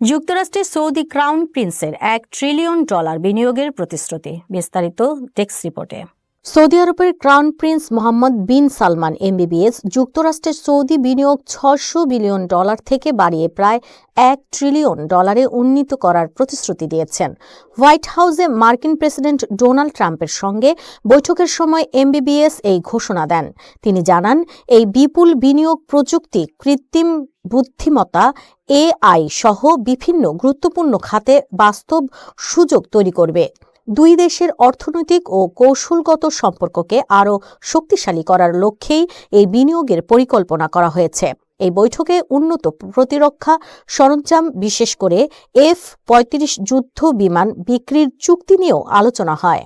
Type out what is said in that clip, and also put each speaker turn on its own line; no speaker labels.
যুক্তরাষ্ট্রে Saudi crown প্রিন্সের এক trillion dollar বিনিয়োগের প্রতিশ্রুতি বিস্তারিত টেক্স রিপোর্টে। সৌদি আরবের crown prince Mohammed bin Salman MBBS যুক্তরাষ্ট্রের সৌদি বিনিয়োগ ছশো বিলিয়ন ডলার থেকে বাড়িয়ে প্রায় এক ট্রিলিয়ন ডলারে উন্নীত করার প্রতিশ্রুতি দিয়েছেন। হোয়াইট হাউসে মার্কিন প্রেসিডেন্ট ডোনাল্ড ট্রাম্পের সঙ্গে বৈঠকের সময় এমবিবিএস এই ঘোষণা দেন। তিনি জানান, এই বিপুল বিনিয়োগ প্রযুক্তি, কৃত্রিম বুদ্ধিমত্তা, এআই সহ বিভিন্ন গুরুত্বপূর্ণ খাতে বাস্তব সুযোগ তৈরি করবে। দুই দেশের অর্থনৈতিক ও কৌশলগত সম্পর্ককে আরও শক্তিশালী করার লক্ষ্যেই এই বিনিয়োগের পরিকল্পনা করা হয়েছে। এই বৈঠকে উন্নত প্রতিরক্ষা সরঞ্জাম, বিশেষ করে এফ পঁয়ত্রিশ যুদ্ধ বিমান বিক্রির চুক্তি নিয়েও আলোচনা হয়।